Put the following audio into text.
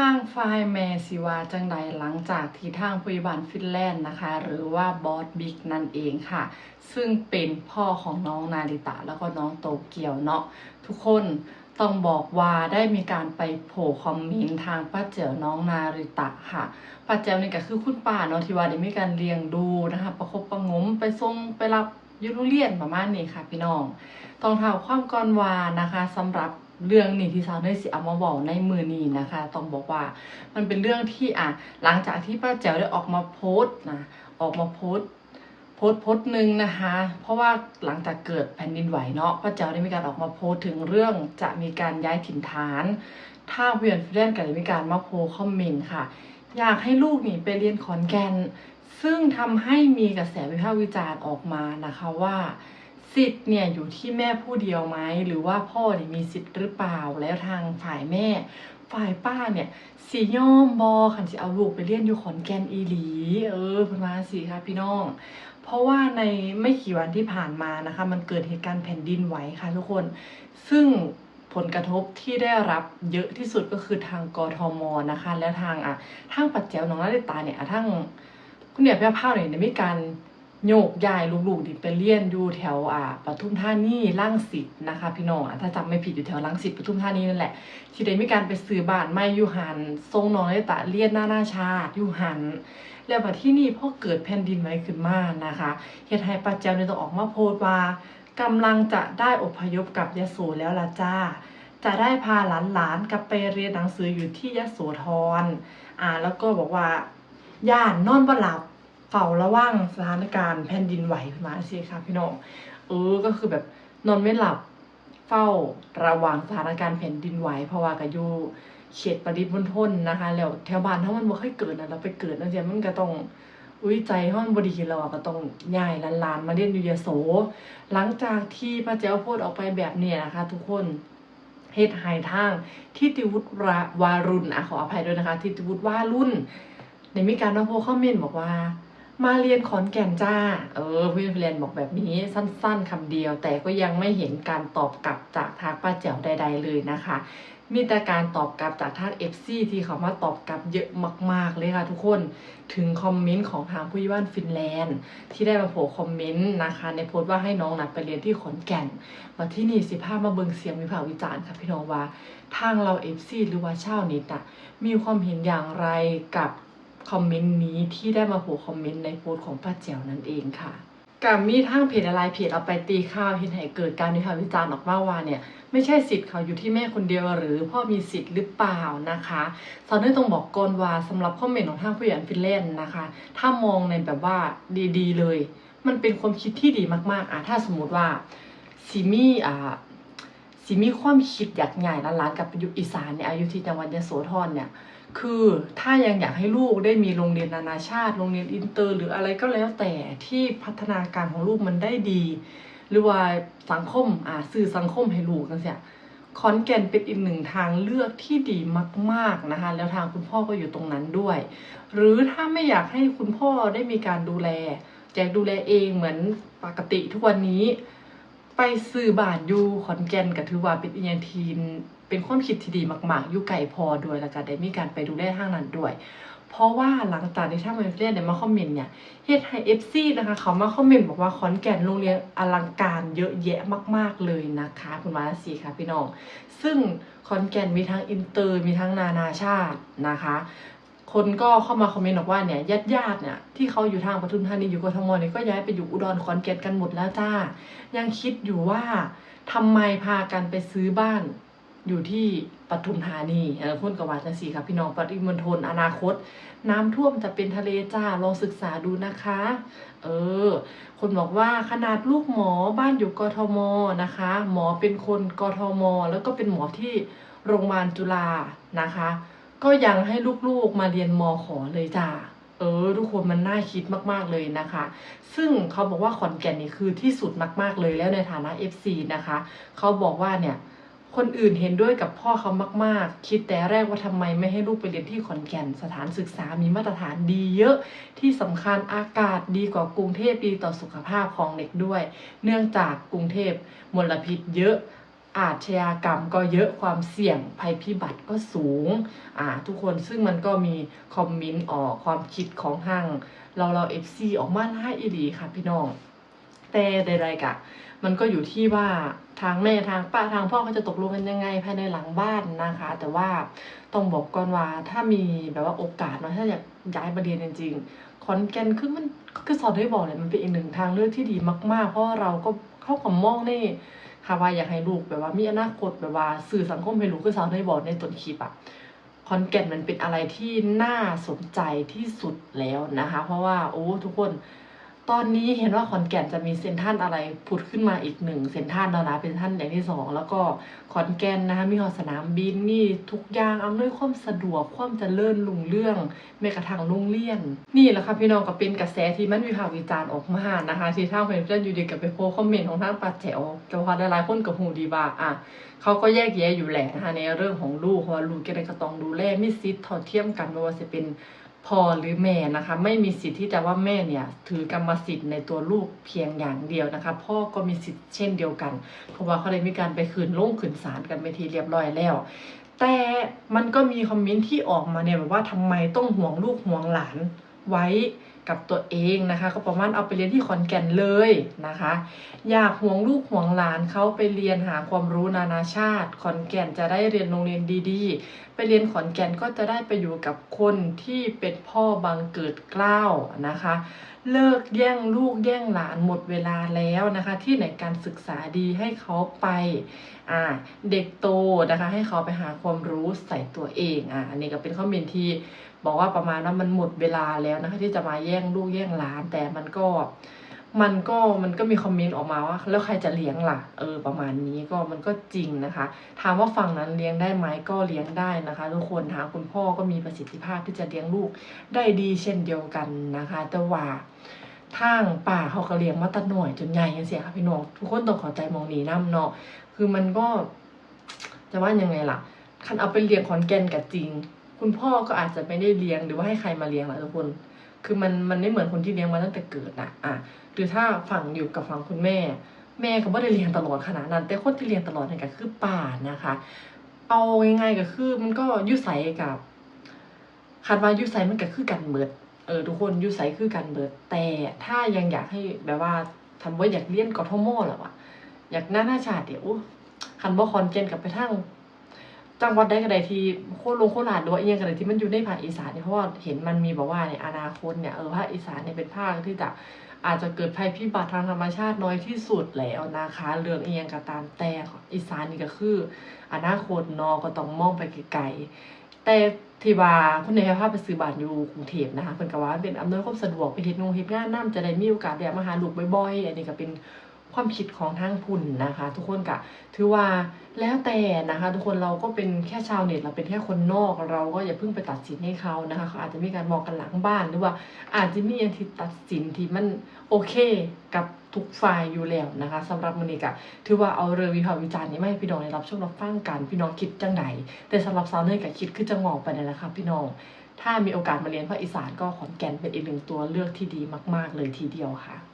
ทางฝ่ายแม่สิวาจังใดหลังจากที่ทางพยาบาลฟินแลนด์นะคะ หรือว่าบอสบิ๊กนั่นเองค่ะ ซึ่งเป็นพ่อของน้องนาริตะแล้วก็น้องโตเกียวเนาะทุกคนต้องบอกว่าได้มีการไปโผล่คอมเมนต์ทางป้าเจ๋วน้องนาริตะค่ะป้าเจ๋วนี่ก็คือคุณป้าเนาะที่ว่าได้มีการเลี้ยงดูนะคะ ประคบประงมไปส่งไปรับยุโรเรียนประมาณนี้ค่ะ พี่น้อง ต้องเท่าความก่อนวานะคะสำหรับ เรื่องนี้ที่สาวได้สิเอามาบอกในมือนี้นะคะ ต้องบอกว่ามันเป็นเรื่องที่อะหลังจากที่ป้าแจ๋วได้ออกมาโพสต์นะออกมาโพสต์โพสต์โพสต์หนึ่งนะคะ เพราะว่าหลังจากเกิดแผ่นดินไหวเนาะป้าแจ๋วได้มีการออกมาโพสต์ถึงเรื่องจะมีการย้ายถิ่นฐาน ถ้าเวียนฟิเลนกันได้มีการมาโพสคอมเมนต์ค่ะ อยากให้ลูกหนีไปเรียนขอนแก่นซึ่งทำให้มีกระแสวิพากษ์วิจารณ์ออกมานะคะว่า สิทธิ์เนี่ยอยู่ที่แม่ผู้เดียวไหมหรือว่าพ่อเนี่ยมีสิทธิ์หรือเปล่าแล้วทางฝ่ายแม่ ฝ่ายป้าเนี่ยสีย่อมบอขันสิเอาลูกไปเรียนอยู่ขอนแก่นอีหลี เออพิ่นมาสิค่ะพี่น้อง เพราะว่าในไม่กี่วันที่ผ่านมานะคะ มันเกิดเหตุการณ์แผ่นดินไหวค่ะทุกคน ซึ่งผลกระทบที่ได้รับเยอะที่สุดก็คือทางกทมนะคะ และทางอะทางปัจเจวน้องนาฬิตาเนี่ยอะทางคุณเนี่ยพี่ภาพเนี่ยมีการ โยกย้ายลูกๆที่ไปเรียนอยู่แถวอ่าปทุมธานีรังสิตนะคะพี่น้องอะถ้าจำไม่ผิดอยู่แถวรังสิตปทุมธานีนั่นแหละ ที่ได้มีการไปซื้อบ้านไม่อยู่หันทรงน้องได้ตะเลียนหน้าหน้าชาติอยู่หันแล้วมาที่นี่พอเกิดแผ่นดินไหวขึ้นมานะคะเฮ็ดให้ป้าแจวเนี่ยต้องออกมาโพสต์ว่ากำลังจะได้อพยพกับยโสแล้วล่ะจ้า จะได้พาหลานๆกลับไปเรียนหนังสืออยู่ที่ยโสธรอ่าแล้วก็บอกว่าย่านนอนบ่หลับ เฝ้าระวังสถานการณ์แผ่นดินไหวขึ้นมาสิค่ะพี่น้องเออก็คือแบบนอนไม่หลับเฝ้าระวังสถานการณ์แผ่นดินไหวเพราะว่าก็อยู่เขตปริมณฑลนะคะ แล้วแถวบ้านถ้ามันบ่เคยเกิดนะเราไปเกิดนั่นเสียมันก็ต้องอุ้ยใจห้องบดีเราอะก็ต้องย้ายลานๆมาเรียนอยู่ยโส หลังจากที่พระเจ้าพูดออกไปแบบเนี้ยนะคะ ทุกคนเฮ็ดหายทางทิติวุฒิวารุณอะขออภัยด้วยนะคะทิติวุฒิวารุ่นในมีการมาโพคอมเมนต์บอกว่า มาเรียนขอนแก่นจ้า เออพื่เรียนบอกแบบนี้สั้นๆคำเดียว แต่ก็ยังไม่เห็นการตอบกลับจากทางป้าแจ๋วใด ๆ เลยนะคะ มีแต่การตอบกลับจากทาง FC ที่เขามาตอบกลับเยอะมาก ๆ เลยค่ะทุกคน ถึงคอมเมนต์ของทางผู้ยิบ้านฟินแลนด์ ที่ได้มาโผล่คอมเมนต์นะคะ ในโพสต์ว่าให้น้องนัดไปเรียนที่ขอนแก่นมาที่นี่สิภาพมาเบิงเสียงวิพากษ์วิจารณ์ค่ะพี่น้องว่าทางเรา FC หรือว่าชาวน็ตอะมีความเห็นอย่างไรกับ คอมเมนต์นี้ที่ได้มาโผล่คอมเมนต์ในโพสต์ของป้าแจ๋วนั่นเองค่ะกับมีทางเพจอะไรเพจเอาไปตีข้าวเห็นให้เกิดการวิพากษ์วิจารณ์ออกมาว่าเนี่ยไม่ใช่สิทธิ์เขาอยู่ที่แม่คนเดียวหรือพ่อมีสิทธิ์หรือเปล่านะคะตอนนี้ต้องบอกก่อนว่าสำหรับคอมเมนต์ของทางผู้ใหญ่ฟินแลนด์นะคะ ถ้ามองในแบบว่าดีๆ เลย มันเป็นความคิดที่ดีมากๆอะถ้าสมมติว่าซิมี่อ่า สิมีความคิดอยากใหญ่ล้านๆกับอยู่อีสานเนี่ยอายุที่จังหวัดยโสธรเนี่ย คือถ้ายังอยากให้ลูกได้มีโรงเรียนนานาชาติ โรงเรียนอินเตอร์ หรืออะไรก็แล้วแต่ที่พัฒนาการของลูกมันได้ดี หรือว่าสังคมอ่าสื่อสังคมให้ลูกกันเสียขอนแก่นเป็นอีกหนึ่งทางเลือกที่ดีมาก ๆนะคะ แล้วทางคุณพ่อก็อยู่ตรงนั้นด้วย หรือถ้าไม่อยากให้คุณพ่อได้มีการดูแลแจกดูแลเองเหมือนปกติทุกวันนี้ ไปซื้อบ้านอยู่ขอนแก่นก็ถือว่าเป็นอีกอย่างทีนเป็นความคิดที่ดีมาก ๆ อยู่ไกลพอด้วยแล้วก็ได้มีการไปดูแลทางนั้นด้วย เพราะว่าหลังจากที่ท่านเรียนเนี่ยมาคอมเมนต์เนี่ยเฮ็ดให้เอฟซีนะคะเขามาคอมเมนต์บอกว่าขอนแก่นโรงเรียนอลังการเยอะแยะมาก ๆ เลยนะคะคุณมาสีค่ะพี่น้อง ซึ่งขอนแก่นมีทั้งอินเตอร์มีทั้งนานาชาตินะคะ คนก็เข้ามาคอมเมนต์บอกว่าเนี่ยญาติญาติเนี่ยที่เขาอยู่ทางปทุมธานีอยู่กทมเนี่ยก็ย้ายไปอยู่อุดรขอนแก่นกันหมดแล้วจ้า ยังคิดอยู่ว่าทำไมพากันไปซื้อบ้านอยู่ที่ปทุมธานีเออพูดกับว่าจังสีครับพี่น้องปริมณฑลอนาคต น้ำท่วมจะเป็นทะเลจ้าลองศึกษาดูนะคะ เออ คนบอกว่าขนาดลูกหมอบ้านอยู่กทมนะคะ หมอเป็นคนกทม แล้วก็เป็นหมอที่โรงพยาบาลจุฬานะคะ ก็ยังให้ลูกๆมาเรียนมอขอเลยจ้าเออ ทุกคนมันน่าคิดมากๆเลยนะคะ ซึ่งเขาบอกว่าขอนแก่นนี่คือที่สุดมาก ๆเลยแล้วในฐานะ FC นะคะ เขาบอกว่าเนี่ยคนอื่นเห็นด้วยกับพ่อเขามาก ๆ คิดแต่แรกว่าทำไมไม่ให้ลูกไปเรียนที่ขอนแก่นสถานศึกษามีมาตรฐานดีเยอะ ที่สำคัญอากาศดีกว่ากรุงเทพดีต่อสุขภาพของเด็กด้วย เนื่องจากกรุงเทพมลพิษเยอะ อาชญากรรมก็เยอะความเสี่ยงภัยพิบัติก็สูงอ่าทุกคนซึ่งมันก็มีคอมเมนต์ออกความคิดของทางเราเราเอฟซีออกมาหลายอีหลีค่ะพี่น้อง แต่ใดๆกะ มันก็อยู่ที่ว่าทางแม่ทางป้าทางพ่อเขาจะตกลงกันยังไงภายในหลังบ้านนะคะ แต่ว่าต้องบอกก่อนว่าถ้ามีแบบว่าโอกาสเนาะถ้าอยากย้ายมาเรียนจริงๆขอนแก่นคือมันคือสอนได้บอกเลยมันเป็นอีกหนึ่งทางเลือกที่ดีมาก ๆ เพราะเราก็เข้ากับมองนี่ ค่ะว่าอยากให้ลูกแบบว่ามีอนาคตแบบว่าสื่อสังคมให้ลูกคือสาวได้บอกในต้นคลิปอะคอนแก่นมันเป็นอะไรที่น่าสนใจที่สุดแล้วนะคะ เพราะว่าโอ้ทุกคน ตอนนี้เห็นว่าขอนแก่นจะมีเซ็นทรัลอะไรผุดขึ้นมาอีกหนึ่งเซ็นทรัลแล้วนะเป็นท่านอย่างที่สองแล้วก็ขอนแก่นนะคะมีหอสนามบินมีทุกอย่างอำนวยความสะดวกความเจริญรุ่งเรื่องแม้กระทั่งโรงเรียน นี่แหละค่ะพี่น้องก็เป็นกระแสที่มันวิพากษ์วิจารณ์ออกมานะคะที่ทางเพื่อนอยู่ดีกับไปโพสต์คอมเมนต์ของทางปาแจ๋วแต่ว่าหลายคนกับหูดีว่าอะเขาก็แยกแยะอยู่แหละนะคะในเรื่องของลูกเพราะว่าลูกก็ด้ก็ต้องดูแลมีสิทธิ์เท่าเทียมกันไม่ว่าจะเป็น พ่อหรือแม่นะคะ ไม่มีสิทธิ์ที่จะว่าแม่เนี่ย ถือกรรมสิทธิ์ในตัวลูกเพียงอย่างเดียวนะคะ พ่อก็มีสิทธิ์เช่นเดียวกัน เพราะว่าเขาได้มีการไปคืนลงคืนศาลกันไปทีเรียบร้อยแล้ว แต่มันก็มีคอมเมนต์ที่ออกมาเนี่ยแบบว่าทำไมต้องห่วงลูกห่วงหลานไว้ กับตัวเองนะคะ ก็ประมาณเอาไปเรียนที่ขอนแก่นเลยนะคะ อยากห่วงลูกห่วงหลานเขาไปเรียนหาความรู้นานาชาติ ขอนแก่นจะได้เรียนโรงเรียนดีๆ ไปเรียนขอนแก่นก็จะได้ไปอยู่กับคนที่เป็นพ่อบังเกิดเกล้าวนะคะ เลิกแย่งลูกแย่งหลานหมดเวลาแล้วนะคะ ที่ไหนการศึกษาดีให้เขาไปอ่าเด็กโตนะคะ ให้เขาไปหาความรู้ใส่ตัวเองอ่าอันนี้ก็เป็นข้อมูลที่บอกว่าประมาณว่ามันหมดเวลาแล้วนะคะ ที่จะมาแย่งลูกแย่งหลานแต่มันก็ มันก็มันก็มีคอมเมนต์ออกมาว่า แล้วใครจะเลี้ยงล่ะ เออ ประมาณนี้ก็มันก็จริงนะคะ ถามว่าฝั่งนั้นเลี้ยงได้ไหมก็เลี้ยงได้นะคะ ทุกคนทางคุณพ่อก็มีประสิทธิภาพที่จะเลี้ยงลูกได้ดีเช่นเดียวกันนะคะ แต่ว่าทางป่าเขาก็เลี้ยงมาตัหน่อยจนใหญ่ยังเสียค่ะพี่น้องทุกคนต้องข้าใจมองนี้นํเนาะคือมันก็ จะว่ายังไงล่ะคันเอาไปเลี้ยงขอนแก่นกับจริง คุณพ่อก็อาจจะไม่ได้เลี้ยงหรือว่าให้ใครมาเลี้ยงหรอกทุกคน คือมันมันไม่เหมือนคนที่เลี้ยงมาตั้งแต่เกิดนะอะหรือถ้าฝั่งอยู่กับฝั่งคุณแม่ แม่ก็ไม่ได้เลี้ยงตลอดขนาดนั้น แต่คนที่เลี้ยงตลอดเนี่ยก็คือป่านะคะ เอาง่ายๆก็คือมันก็ยุใสกับคันว่ายุใสมันก็คือกันเบิดเออทุกคนยุใสคือกันเบิด แต่ถ้ายังอยากให้แบบว่าทำว่าอยากเรียนกอทมหรอวะอยากหน้าหน้าชาติเดี๋ยวคันบ่คอนเกนกับไปทั้ง จังหวัดใดก็ได้ที่โคลงโคตราชหรือว่าอียงก็ได้ที่มันอยู่ในภาคอีสานเนี่ยเพราะว่าเห็นมันมีบอกว่าในอนาคตเนี่ยเออภาคอีสานเนี่ยเป็นภาคที่จะอาจจะเกิดภัยพิบัติทางธรรมชาติน้อยที่สุดแล้วนะคะเรื่องเอียงก็ตามแต่อีสานนี่ก็คือ อนาคตนอก็ต้องมองไปไกลๆแต่ที่ว่าคุณนายภาพไปซื้อบ้านอยู่กรุงเทพนะคะเพิ่นก็ว่าเป็นอำนวยความสะดวกไปเฮ็ดงงเฮ็ดงานนํจะได้มีโอกาสแวะมาหาลูกบ่อยๆ อันนี้ก็เป็น ความคิดของทางพุ่นนะคะ ทุกคนก็ถือว่าแล้วแต่นะคะ ทุกคนเราก็เป็นแค่ชาวเน็ตเราเป็นแค่คนนอกเราก็อย่าเพิ่งไปตัดสินให้เขานะคะเขาอาจจะมีการมองกันหลังบ้านหรือว่า อาจจะมีอันที่ตัดสินที่มันโอเคกับทุกฝ่ายอยู่แล้วนะคะสำหรับมื้อนี้ก็ถือว่าเอาเรือวิพากษ์วิจารณ์นี้ไมาให้พี่น้องได้รับชมรับฟังกันพี่น้องคิดจังไดแต่สำหรับสาวเนยก็คิดคือจังหวะไปนั่นแหละค่ะพี่น้องถ้ามีโอกาสมาเรียนภาคอีสานก็ขอนแก่นเป็นอีกหนึ่งตัวเลือกที่ดีมาก ๆ เลยทีเดียวค่ะ